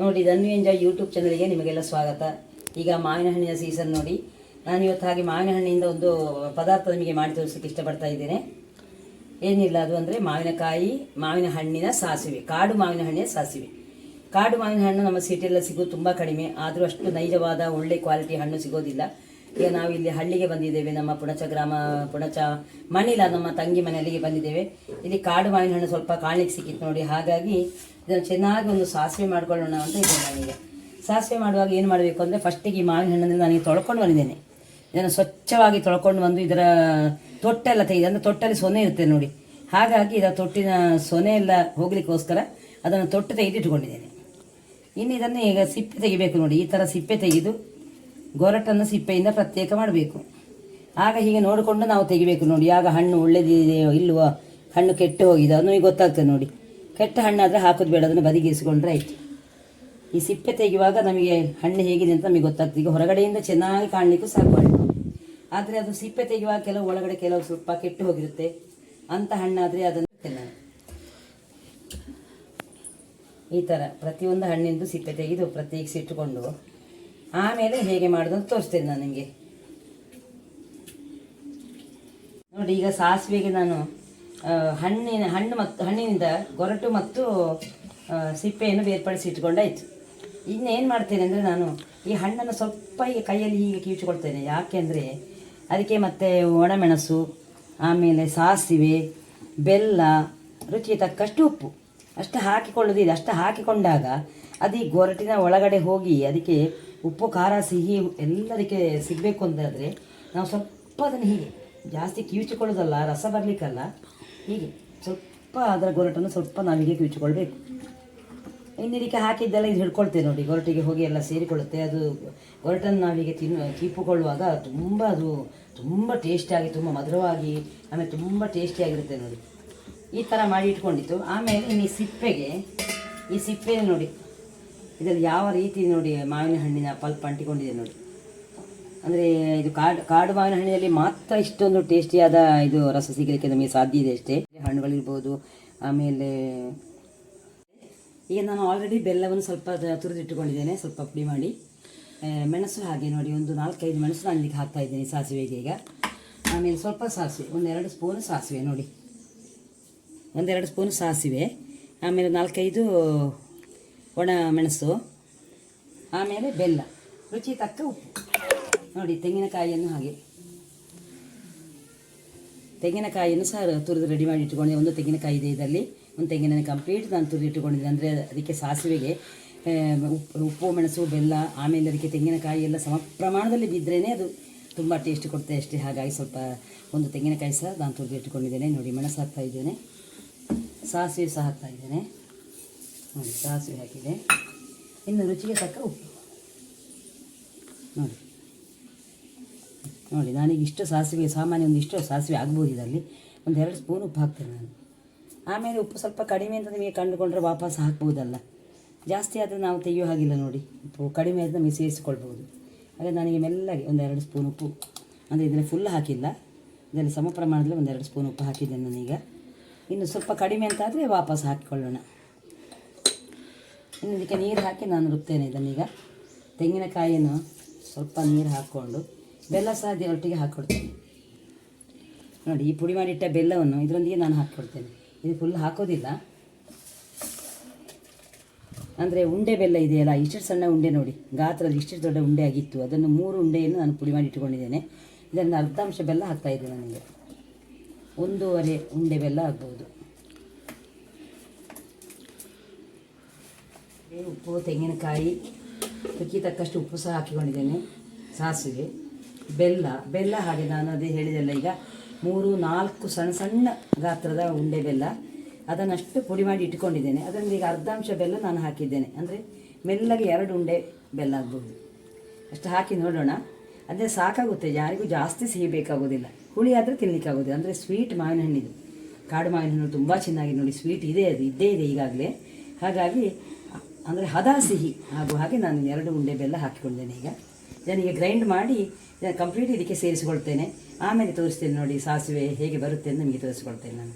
ನೋಡಿ Dhanvi enjoy YouTube ಚಾನಲ್ಗೆ ನಿಮಗೆಲ್ಲ ಸ್ವಾಗತ. ಈಗ ಮಾವಿನ ಹಣ್ಣಿನ ಸೀಸನ್ ನೋಡಿ. ನಾನು ಇವತ್ತು ಹಾಗೆ ಮಾವಿನ ಹಣ್ಣಿನಿಂದ ಒಂದು ಪದಾರ್ಥ ನಿಮಗೆ ಮಾಡಿ ತೋರಿಸಲಿಕ್ಕೆ ಇಷ್ಟಪಡ್ತಾ ಇದ್ದೇನೆ. ಏನಿಲ್ಲ, ಅದು ಅಂದರೆ ಮಾವಿನಕಾಯಿ ಮಾವಿನ ಹಣ್ಣಿನ ಸಾಸಿವೆ, ಕಾಡು ಮಾವಿನ ಹಣ್ಣಿನ ಸಾಸಿವೆ. ಕಾಡು ಮಾವಿನ ಹಣ್ಣು ನಮ್ಮ ಸಿಟಿಯೆಲ್ಲ ಸಿಗೋದು ತುಂಬ ಕಡಿಮೆ. ಆದರೂ ಅಷ್ಟು ನೈಜವಾದ ಒಳ್ಳೆ ಕ್ವಾಲಿಟಿ ಹಣ್ಣು ಸಿಗೋದಿಲ್ಲ. ಈಗ ನಾವು ಇಲ್ಲಿ ಹಳ್ಳಿಗೆ ಬಂದಿದ್ದೇವೆ. ನಮ್ಮ ಪುಣಚ ಗ್ರಾಮ, ಪುಣಚ ಮಣಿಲ ನಮ್ಮ ತಂಗಿ ಮನೆಯಲ್ಲಿಗೆ ಬಂದಿದ್ದೇವೆ. ಇಲ್ಲಿ ಕಾಡು ಮಾವಿನ ಹಣ್ಣು ಸ್ವಲ್ಪ ಕಾಣಲಿಕ್ಕೆ ಸಿಕ್ಕಿತ್ತು ನೋಡಿ. ಹಾಗಾಗಿ ಇದನ್ನು ಚೆನ್ನಾಗಿ ಒಂದು ಸಾಸಿವೆ ಮಾಡ್ಕೊಳ್ಳೋಣ ಅಂತ ಇದೆ ನನಗೆ. ಸಾಸಿವೆ ಮಾಡುವಾಗ ಏನು ಮಾಡಬೇಕು ಅಂದರೆ ಫಸ್ಟಿಗೆ ಈ ಮಾವಿನ ಹಣ್ಣನ್ನು ನನಗೆ ತೊಳ್ಕೊಂಡು ಬಂದಿದ್ದೇನೆ. ಇದನ್ನು ಸ್ವಚ್ಛವಾಗಿ ತೊಳ್ಕೊಂಡು ಬಂದು ಇದರ ತೊಟ್ಟೆಲ್ಲ ತೆಗೆದು, ಅಂದರೆ ತೊಟ್ಟಲ್ಲಿ ಸೊನೆ ಇರುತ್ತೆ ನೋಡಿ. ಹಾಗಾಗಿ ಇದರ ತೊಟ್ಟಿನ ಸೊನೆ ಎಲ್ಲ ಹೋಗಲಿಕ್ಕೋಸ್ಕರ ಅದನ್ನು ತೊಟ್ಟು ತೆಗೆದಿಟ್ಟುಕೊಂಡಿದ್ದೇನೆ ಇನ್ನು ಇದನ್ನು ಈಗ ಸಿಪ್ಪೆ ತೆಗಿಬೇಕು ನೋಡಿ. ಈ ಥರ ಸಿಪ್ಪೆ ತೆಗೆದು ಗೊರಟನ್ನು ಸಿಪ್ಪೆಯಿಂದ ಪ್ರತ್ಯೇಕ ಮಾಡಬೇಕು. ಆಗ ಹೀಗೆ ನೋಡಿಕೊಂಡು ನಾವು ತೆಗಿಬೇಕು ನೋಡಿ. ಆಗ ಹಣ್ಣು ಒಳ್ಳೆದಿದೆಯೋ ಇಲ್ವೋ, ಹಣ್ಣು ಕೆಟ್ಟು ಹೋಗಿದೆ ಅದು ನಮಗೆ ಗೊತ್ತಾಗ್ತದೆ ನೋಡಿ. ಕೆಟ್ಟ ಹಣ್ಣಾದರೆ ಹಾಕೋದು ಬೇಡ, ಅದನ್ನು ಬದಿಗಿರಿಸಿಕೊಂಡ್ರೆ ಆಯಿತು. ಈ ಸಿಪ್ಪೆ ತೆಗೆಯುವಾಗ ನಮಗೆ ಹಣ್ಣು ಹೇಗಿದೆ ಅಂತ ನಮಗೆ ಗೊತ್ತಾಗ್ತದೆ. ಈಗ ಹೊರಗಡೆಯಿಂದ ಚೆನ್ನಾಗಿ ಕಾಣಲಿಕ್ಕೂ ಸಾಕು ಹಣ್ಣು. ಆದರೆ ಅದು ಸಿಪ್ಪೆ ತೆಗೆಯುವಾಗ ಕೆಲವು ಒಳಗಡೆ ಕೆಲವು ಸ್ವಲ್ಪ ಕೆಟ್ಟು ಹೋಗಿರುತ್ತೆ. ಅಂಥ ಹಣ್ಣಾದರೆ ಅದನ್ನು ನಾನು ಈ ಥರ ಪ್ರತಿಯೊಂದು ಹಣ್ಣಿಂದು ಸಿಪ್ಪೆ ತೆಗೆದು ಪ್ರತ್ಯೇಕಿಸಿ ಇಟ್ಟುಕೊಂಡು ಆಮೇಲೆ ಹೇಗೆ ಮಾಡೋದು ಅಂತ ತೋರಿಸ್ತೇನೆ ನಾನು ನಿಮಗೆ. ನೋಡಿ, ಈಗ ಸಾಸಿವೆಗೆ ನಾನು ಹಣ್ಣಿನ, ಹಣ್ಣು ಮತ್ತು, ಹಣ್ಣಿನಿಂದ ಗೊರಟು ಮತ್ತು ಸಿಪ್ಪೆಯನ್ನು ಬೇರ್ಪಡಿಸಿ ಇಟ್ಕೊಂಡಾಯ್ತು ಇನ್ನೇನು ಮಾಡ್ತೇನೆ ಅಂದರೆ ನಾನು ಈ ಹಣ್ಣನ್ನು ಸ್ವಲ್ಪ ಈ ಕೈಯಲ್ಲಿ ಹೀಗೆ ಕಿವುಚಿಕೊಳ್ತೇನೆ. ಯಾಕೆಂದರೆ ಅದಕ್ಕೆ ಮತ್ತೆ ಒಣಮೆಣಸು, ಆಮೇಲೆ ಸಾಸಿವೆ, ಬೆಲ್ಲ, ರುಚಿಗೆ ತಕ್ಕಷ್ಟು ಉಪ್ಪು. ಅಷ್ಟು ಹಾಕಿಕೊಳ್ಳೋದಿದೆ ಅಷ್ಟು ಹಾಕಿಕೊಂಡಾಗ ಅದು ಈ ಗೊರಟಿನ ಒಳಗಡೆ ಹೋಗಿ ಅದಕ್ಕೆ ಉಪ್ಪು, ಖಾರ, ಸಿಹಿ ಎಲ್ಲದಕ್ಕೆ ಸಿಗಬೇಕು ಅಂತಾದರೆ ನಾವು ಸ್ವಲ್ಪ ಅದನ್ನು ಹೀಗೆ ಜಾಸ್ತಿ ಕೀಚಿಕೊಳ್ಳೋದಲ್ಲ ರಸ ಬರಲಿಕ್ಕಲ್ಲ. ಹೀಗೆ. ಸ್ವಲ್ಪ ಅದರ ಗೊರಟನ್ನು ಸ್ವಲ್ಪ ನಾವೀಗೆ ಹೀಗೆ ಇನ್ನು ಇದಕ್ಕೆ ಹಾಕಿದ್ದೆಲ್ಲ ಇದು ಹಿಡ್ಕೊಳ್ತೇವೆ ನೋಡಿ. ಗೊರಟಿಗೆ ಹೋಗಿ ಎಲ್ಲ ಸೇರಿಕೊಳ್ಳುತ್ತೆ. ಅದು ಗೊರಟನ್ನು ನಾವೀಗ ತಿನ್ನು, ಕೀಪುಕೊಳ್ಳುವಾಗ ತುಂಬ ಅದು ತುಂಬ ಟೇಸ್ಟಿಯಾಗಿ ತುಂಬ ಮಧುರವಾಗಿ, ಆಮೇಲೆ ತುಂಬ ಟೇಸ್ಟಿಯಾಗಿರುತ್ತೆ ನೋಡಿ. ಈ ಥರ ಮಾಡಿ ಇಟ್ಕೊಂಡಿತ್ತು. ಆಮೇಲೆ ಇನ್ನು ಸಿಪ್ಪೆಗೆ, ಈ ಸಿಪ್ಪೆ ನೋಡಿ. ಇದರಲ್ಲಿ ಯಾವ ರೀತಿ ನೋಡಿ ಮಾವಿನ ಹಣ್ಣಿನ ಪಲ್ಪ್ ಅಂಟಿಕೊಂಡಿದೆ ನೋಡಿ. ಅಂದರೆ ಇದು ಕಾಡು ಕಾಡು ಮಾವಿನ ಹಣ್ಣಿನಲ್ಲಿ ಮಾತ್ರ ಇಷ್ಟೊಂದು ಟೇಸ್ಟಿಯಾದ ಇದು ರಸ ಸಿಗಲಿಕ್ಕೆ ನಮಗೆ ಸಾಧ್ಯ ಇದೆ ಅಷ್ಟೇ. ಹಣ್ಣುಗಳಿರ್ಬೋದು ಆಮೇಲೆ ಈಗ ನಾನು ಆಲ್ರೆಡಿ ಬೆಲ್ಲವನ್ನು ಸ್ವಲ್ಪ ತುರಿದಿಟ್ಟುಕೊಂಡಿದ್ದೇನೆ, ಸ್ವಲ್ಪ ಪುಡಿ ಮಾಡಿ. ಮೆಣಸು ಹಾಗೆ ನೋಡಿ, ಒಂದು ನಾಲ್ಕೈದು ಮೆಣಸು ನಾನು ಇಲ್ಲಿಗೆ ಹಾಕ್ತಾ ಇದ್ದೇನೆ ಸಾಸಿವೆಗೆ ಈಗ. ಆಮೇಲೆ ಸ್ವಲ್ಪ ಸಾಸಿವೆ, ಒಂದೆರಡು ಸ್ಪೂನು ಸಾಸಿವೆ ನೋಡಿ. ಒಂದೆರಡು ಸ್ಪೂನು ಸಾಸಿವೆ. ಆಮೇಲೆ ನಾಲ್ಕೈದು ಒಣ ಮೆಣಸು. ಆಮೇಲೆ ಬೆಲ್ಲ ರುಚಿ ತಕ್ಕ ಉಪ್ಪು. ನೋಡಿ, ತೆಂಗಿನಕಾಯಿಯನ್ನು ಹಾಗೆ. ತೆಂಗಿನಕಾಯಿಯನ್ನು ಸಹ ತುರಿದು ರೆಡಿ ಮಾಡಿ ಇಟ್ಕೊಂಡಿದ್ದೆ ಒಂದು ತೆಂಗಿನಕಾಯಿ ಇದೆ ಇದರಲ್ಲಿ, ಒಂದು ತೆಂಗಿನ ಕಂಪ್ಲೀಟ್ ನಾನು ತುರಿದು ಇಟ್ಟುಕೊಂಡಿದ್ದೆ. ಅಂದರೆ ಅದಕ್ಕೆ ಸಾಸಿವೆಗೆ ಉಪ್ಪು ಉಪ್ಪು, ಮೆಣಸು, ಬೆಲ್ಲ, ಆಮೇಲೆ ಅದಕ್ಕೆ ತೆಂಗಿನಕಾಯಿ ಎಲ್ಲ ಸಮ, ಪ್ರಮಾಣದಲ್ಲಿ ಬಿದ್ದರೇ ಅದು ತುಂಬ ಟೇಸ್ಟ್ ಕೊಡುತ್ತೆ ಅಷ್ಟೇ. ಹಾಗಾಗಿ ಸ್ವಲ್ಪ ಒಂದು ತೆಂಗಿನಕಾಯಿ ಸಹ ನಾನು ತುರಿದು ಇಟ್ಟುಕೊಂಡಿದ್ದೇನೆ. ನೋಡಿ ಮೆಣಸು ಹಾಕ್ತಾ ಇದ್ದೇನೆ. ಸಾಸಿವೆ ಸಹ ಹಾಕ್ತಾ ಇದ್ದೇನೆ. ನೋಡಿ, ಸಾಸಿವೆ ಹಾಕಿದೆ. ಇನ್ನು ರುಚಿಗೆ ತಕ್ಕ ಉಪ್ಪು. ನೋಡಿ. ನೋಡಿ, ನನಗೆ ಇಷ್ಟು ಸಾಸಿವೆ ಸಾಮಾನ್ಯ ಒಂದು ಇಷ್ಟು ಸಾಸಿವೆ ಆಗ್ಬೋದು ಇದರಲ್ಲಿ. ಒಂದು ಎರಡು ಸ್ಪೂನ್ ಉಪ್ಪು ಹಾಕ್ತೇನೆ ನಾನು. ಆಮೇಲೆ ಉಪ್ಪು ಸ್ವಲ್ಪ ಕಡಿಮೆ ಅಂತ ನಿಮಗೆ ಕಂಡುಕೊಂಡ್ರೆ ವಾಪಸ್ ಹಾಕ್ಬೋದಲ್ಲ. ಜಾಸ್ತಿ ಆದರೆ ನಾವು ತೆಗೆಯೋ ಹಾಗಿಲ್ಲ ನೋಡಿ. ಉಪ್ಪು ಕಡಿಮೆ ಆದರೆ ನಮಗೆ ಸೇರಿಸಿಕೊಳ್ಬೋದು. ಹಾಗೆ ನನಗೆ ಮೆಲ್ಲಗೆ ಒಂದೆರಡು ಸ್ಪೂನ್ ಉಪ್ಪು, ಅಂದರೆ ಇದನ್ನು ಫುಲ್ ಹಾಕಿಲ್ಲ. ಇದರಲ್ಲಿ ಸಮ ಪ್ರಮಾಣದಲ್ಲಿ ಒಂದೆರಡು ಸ್ಪೂನ್ ಉಪ್ಪು ಹಾಕಿದ್ದೇನೆ ನಾನೀಗ. ಇನ್ನು ಸ್ವಲ್ಪ ಕಡಿಮೆ ಅಂತ ಆದರೆ ವಾಪಸ್ ಹಾಕಿಕೊಳ್ಳೋಣ. ಇನ್ನು ಇದಕ್ಕೆ ನೀರು ಹಾಕಿ ನಾನು ರುಬ್ತೇನೆ ಇದನ್ನೀಗ. ತೆಂಗಿನಕಾಯಿಯನ್ನು ಸ್ವಲ್ಪ ನೀರು ಹಾಕ್ಕೊಂಡು. ಬೆಲ್ಲ ಸಹ ಅದೇ ಒಟ್ಟಿಗೆ ಹಾಕ್ಕೊಡ್ತೇನೆ ನೋಡಿ, ಈ ಪುಡಿ ಮಾಡಿಟ್ಟ ಬೆಲ್ಲವನ್ನು ಇದರೊಂದಿಗೆ ನಾನು ಹಾಕ್ಕೊಡ್ತೇನೆ ಇದು ಫುಲ್ ಹಾಕೋದಿಲ್ಲ. ಅಂದರೆ ಉಂಡೆ ಬೆಲ್ಲ ಇದೆಯಲ್ಲ, ಇಷ್ಟು ಸಣ್ಣ ಉಂಡೆ ನೋಡಿ. ಗಾತ್ರದಲ್ಲಿ ಇಷ್ಟು ದೊಡ್ಡ ಉಂಡೆ ಆಗಿತ್ತು. ಅದನ್ನು ಮೂರು ಉಂಡೆಯನ್ನು ನಾನು ಪುಡಿ ಮಾಡಿ ಇಟ್ಟುಕೊಂಡಿದ್ದೇನೆ ಇದರಿಂದ ಅರ್ಧಾಂಶ ಬೆಲ್ಲ ಹಾಕ್ತಾ ಇದ್ದೇನೆ ನನಗೆ. ಒಂದೂವರೆ ಉಂಡೆ ಬೆಲ್ಲ ಆಗ್ಬೋದು. ಉಪ್ಪು, ತೆಂಗಿನಕಾಯಿ ತಕ್ಕಷ್ಟು ಉಪ್ಪು ಸಹ ಹಾಕಿಕೊಂಡಿದ್ದೇನೆ ಸಾಸಿವೆ. ಬೆಲ್ಲ ಬೆಲ್ಲ ಹಾಗೆ ನಾನು ಅದೇ ಹೇಳಿದೆಲ್ಲ ಈಗ. ಮೂರು, ನಾಲ್ಕು ಸಣ್ಣ ಸಣ್ಣ ಗಾತ್ರದ ಉಂಡೆ ಬೆಲ್ಲ. ಅದನ್ನಷ್ಟು ಪುಡಿ ಮಾಡಿ ಇಟ್ಕೊಂಡಿದ್ದೇನೆ. ಅದರಿಂದ ಈಗ ಅರ್ಧಾಂಶ ಬೆಲ್ಲ ನಾನು ಹಾಕಿದ್ದೇನೆ. ಅಂದರೆ ಮೆಲ್ಲಗೆ ಎರಡು ಉಂಡೆ ಬೆಲ್ಲ ಆಗ್ಬೋದು. ಅಷ್ಟು ಹಾಕಿ ನೋಡೋಣ. ಅದೇ ಸಾಕಾಗುತ್ತೆ. ಯಾರಿಗೂ ಜಾಸ್ತಿ ಸಿಹಿ ಬೇಕಾಗೋದಿಲ್ಲ. ಹುಳಿ ಆದರೆ ತಿನ್ನಲಿಕ್ಕಾಗೋದಿಲ್ಲ ಅಂದರೆ ಸ್ವೀಟ್ ಮಾವಿನ ಹಣ್ಣಿದು ಕಾಡು ಮಾವಿನ ಹಣ್ಣು ತುಂಬ ಚೆನ್ನಾಗಿ ನೋಡಿ. ಸ್ವೀಟ್ ಇದೆ ಅದು. ಇದ್ದೇ ಇದೆ ಈಗಾಗಲೇ. ಹಾಗಾಗಿ, ಅಂದರೆ ಹದ ಸಿಹಿ ಹಾಗೂ ಹಾಗೆ ನಾನು ಎರಡು ಉಂಡೆ ಬೆಲ್ಲ ಹಾಕಿಕೊಂಡಿದ್ದೇನೆ ಈಗ. ನನಗೆ ಗ್ರೈಂಡ್ ಮಾಡಿ ಕಂಪ್ಲೀಟ್ ಇದಕ್ಕೆ ಸೇರಿಸಿಕೊಳ್ತೇನೆ. ಆಮೇಲೆ ತೋರಿಸ್ತೇನೆ ನೋಡಿ ಸಾಸಿವೆ ಹೇಗೆ ಬರುತ್ತೆ ಅಂತ ನಿಮಗೆ ತೋರಿಸ್ಕೊಳ್ತೇನೆ ನಾನು.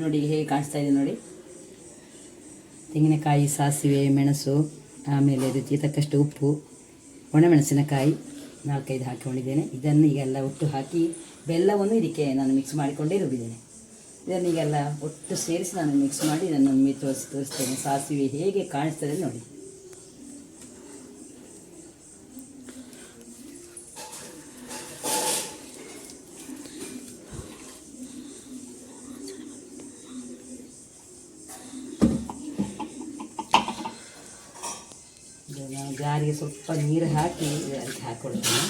ನೋಡಿ ಹೇಗೆ ಕಾಣಿಸ್ತಾ ಇದೆ ನೋಡಿ. ತೆಂಗಿನಕಾಯಿ, ಸಾಸಿವೆ, ಮೆಣಸು, ಆಮೇಲೆ ರುಚಿ ತಕ್ಕಷ್ಟು ಉಪ್ಪು, ಒಣಮೆಣಸಿನಕಾಯಿ. ನಾಲ್ಕೈದು ಹಾಕಿಕೊಂಡಿದ್ದೇನೆ. ಇದನ್ನು ಈಗೆಲ್ಲ ಒಟ್ಟು ಹಾಕಿ ಬೆಲ್ಲವನ್ನು ಇದಕ್ಕೆ ನಾನು ಮಿಕ್ಸ್ ಮಾಡಿಕೊಂಡೇ ರುಬ್ಬಿದ್ದೇನೆ. ಇದನ್ನೀಗೆಲ್ಲ ಒಟ್ಟು ಸೇರಿಸಿ ನಾನು ಮಿಕ್ಸ್ ಮಾಡಿ ಇದನ್ನು ತೋರಿಸಿ ತೋರಿಸ್ತೇನೆ. ಸಾಸಿವೆ ಹೇಗೆ ಕಾಣಿಸ್ತದೆ ನೋಡಿ ಇದು ನಾನು ಜಾರಿಗೆ ಸ್ವಲ್ಪ ನೀರು ಹಾಕಿ ಅದಕ್ಕೆ ಹಾಕ್ಕೊಳ್ತೀನಿ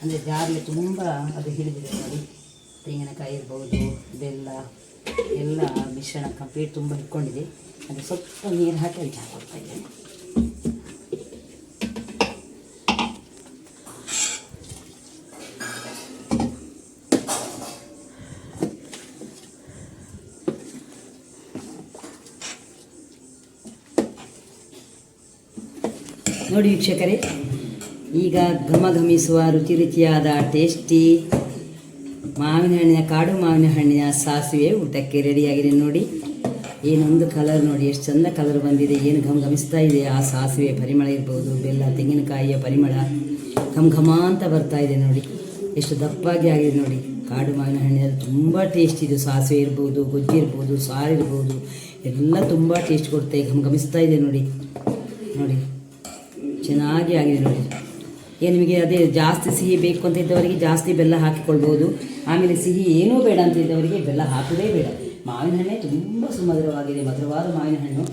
ಅಂದರೆ ಜಾರಿಗೆ ತುಂಬ ಅದು ಹಿಡಿದಿದೆ ನೋಡಿ. ತೆಂಗಿನಕಾಯಿ ಇರ್ಬೋದು, ಬೆಲ್ಲ, ಎಲ್ಲ ಮಿಶ್ರಣ ಕಂಪ್ಲೀಟ್ ತುಂಬ ಇಟ್ಕೊಂಡಿದೆ. ಅದು ಸ್ವಲ್ಪ ನೀರು ಹಾಕಿ ಅದಕ್ಕೆ ಹಾಕ್ಕೊಳ್ತಾ ಇದ್ದೇನೆ. ನೋಡಿ ವೀಕ್ಷಕರೇ, ಈಗ ಘಮಘಮಿಸುವ ರುಚಿ ರುಚಿಯಾದ ಟೇಸ್ಟಿ ಮಾವಿನ ಹಣ್ಣಿನ, ಕಾಡು ಮಾವಿನ ಹಣ್ಣಿನ ಸಾಸಿವೆ ಊಟಕ್ಕೆ ರೆಡಿಯಾಗಿದೆ ನೋಡಿ. ಏನೊಂದು ಕಲರ್ ನೋಡಿ, ಎಷ್ಟು ಚಂದ ಕಲರ್ ಬಂದಿದೆ, ಏನು ಘಮ ಘಮಿಸ್ತಾ ಇದೆ, ಆ ಸಾಸಿವೆ ಪರಿಮಳ ಇರ್ಬೋದು, ಬೆಲ್ಲ, ತೆಂಗಿನಕಾಯಿಯ ಪರಿಮಳ ಘಮ ಘಮ ಅಂತ ಬರ್ತಾ ಇದೆ ನೋಡಿ. ಎಷ್ಟು ದಪ್ಪಾಗಿ ಆಗಿದೆ ನೋಡಿ. ಕಾಡು ಮಾವಿನ ಹಣ್ಣಿನಲ್ಲಿ ತುಂಬ ಟೇಸ್ಟ್ ಇದು, ಸಾಸಿವೆ ಇರ್ಬೋದು, ಗೊಜ್ಜಿ ಇರ್ಬೋದು, ಸಾರು ಇರ್ಬೋದು, ಎಲ್ಲ ತುಂಬ ಟೇಸ್ಟ್ ಕೊಡುತ್ತೆ ಘಮ ಘಮಿಸ್ತಾ ಇದೆ ನೋಡಿ. ನೋಡಿ. ಚೆನ್ನಾಗಿ ಆಗಿದೆ ನೋಡಿ. ಏನು ನಿಮಗೆ ಅದೇ ಜಾಸ್ತಿ ಸಿಹಿ ಬೇಕು ಅಂತ ಇದ್ದವರಿಗೆ ಜಾಸ್ತಿ ಬೆಲ್ಲ ಹಾಕಿಕೊಳ್ಬೋದು. ಆಮೇಲೆ ಸಿಹಿ ಏನೂ ಬೇಡ ಅಂತ ಇದ್ದವರಿಗೆ ಬೆಲ್ಲ ಹಾಕೋದೇ ಬೇಡ. ಮಾವಿನ ಹಣ್ಣೆ ತುಂಬ ಸುಮಧುರವಾಗಿದೆ ಮಧುರವಾದ ಮಾವಿನ ಹಣ್ಣು.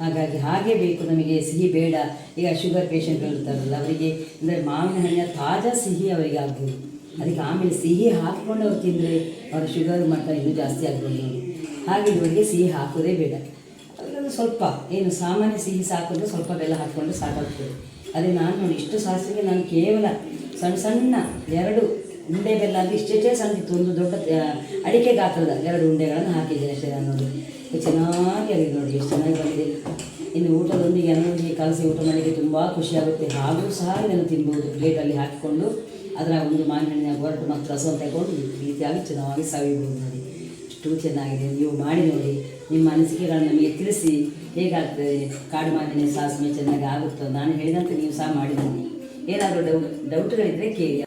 ಹಾಗಾಗಿ ಹಾಗೆ ಬೇಕು ನಮಗೆ ಸಿಹಿ ಬೇಡ. ಈಗ ಶುಗರ್ ಪೇಷಂಟ್ಗಳು ಇರ್ತಾರಲ್ಲ, ಅವರಿಗೆ ಅಂದರೆ ಮಾವಿನ ಹಣ್ಣಿನ ತಾಜಾ ಸಿಹಿ ಅವರಿಗೆ ಆಗ್ಬೋದು. ಅದಕ್ಕೆ ಆಮೇಲೆ ಸಿಹಿ ಹಾಕಿಕೊಂಡು ಅವ್ರು ತಿಂದರೆ ಅವರ ಶುಗರ್ ಮಟ್ಟ ಇನ್ನೂ ಜಾಸ್ತಿ ಆಗ್ಬೋದು ನೋಡಿ. ಹಾಗೆ ಇವರಿಗೆ ಸಿಹಿ ಹಾಕೋದೇ ಬೇಡ. ಅದರಲ್ಲಿ ಸ್ವಲ್ಪ, ಏನು ಸಾಮಾನ್ಯ ಸಿಹಿ ಸಾಕಿದ್ರೆ ಸ್ವಲ್ಪ ಬೆಲ್ಲ ಹಾಕ್ಕೊಂಡು ಸಾಕಾಗ್ತದೆ. ಅದೇ ನಾನು ನೋಡಿ, ಇಷ್ಟು ಸಾಸಿವೆ ನಾನು ಕೇವಲ ಸಣ್ಣ ಸಣ್ಣ ಎರಡು ಉಂಡೆ ಬೆಲ್ಲ ಅಂದರೆ ಇಷ್ಟೇ ಸಣ್ಣಿತ್ತು ಒಂದು ದೊಡ್ಡ ಅಡಿಕೆ ಗಾತ್ರದ ಎರಡು ಉಂಡೆಗಳನ್ನು ಹಾಕಿದ್ದೇನೆ ಅಷ್ಟೇ ನಾನು ನೋಡಿ. ಚೆನ್ನಾಗಿ ಆಗಿದೆ ನೋಡಿ, ಎಷ್ಟು ಚೆನ್ನಾಗಿ ಬಂದಿದೆ. ಇನ್ನು ಊಟದೊಂದಿಗೆ ಅನ್ನೊಂದಿಗೆ ಕಲಸಿ ಊಟ ಮಾಡಲಿಕ್ಕೆ ತುಂಬ ಖುಷಿಯಾಗುತ್ತೆ ಹಾಗೂ ಸಹ ಇದನ್ನು ತಿನ್ಬೋದು ಪ್ಲೇಟಲ್ಲಿ ಹಾಕಿಕೊಂಡು. ಅದರ ಒಂದು ಮಾವಿನ ಹಣ್ಣಿನ ಗೊರಟು ಮತ್ತು ರಸವನ್ನು ತಗೊಂಡು ರೀತಿಯಾಗಿ ಚೆನ್ನಾಗಿ ಸವಿಬೋದು ನೋಡಿ. ಇಷ್ಟು ಚೆನ್ನಾಗಿದೆ, ನೀವು ಮಾಡಿ ನೋಡಿ. ನಿಮ್ಮ ಅನಿಸಿಕೆಗಳನ್ನು ನಮಗೆ ತಿಳಿಸಿ ಹೇಗಾಗ್ತದೆ, ಕಾಡು ಮಾವಿನ ಸಾಸಿವೆ ಚೆನ್ನಾಗಿ ಆಗುತ್ತೋ ನಾನು ಹೇಳಿದಂತೆ ನೀವು ಸಹ ಮಾಡಿದ್ದೀನಿ. ಏನಾದರೂ ಡೌಟ್ ಡೌಟ್ಗಳಿದ್ದರೆ ಕೇಳಿ.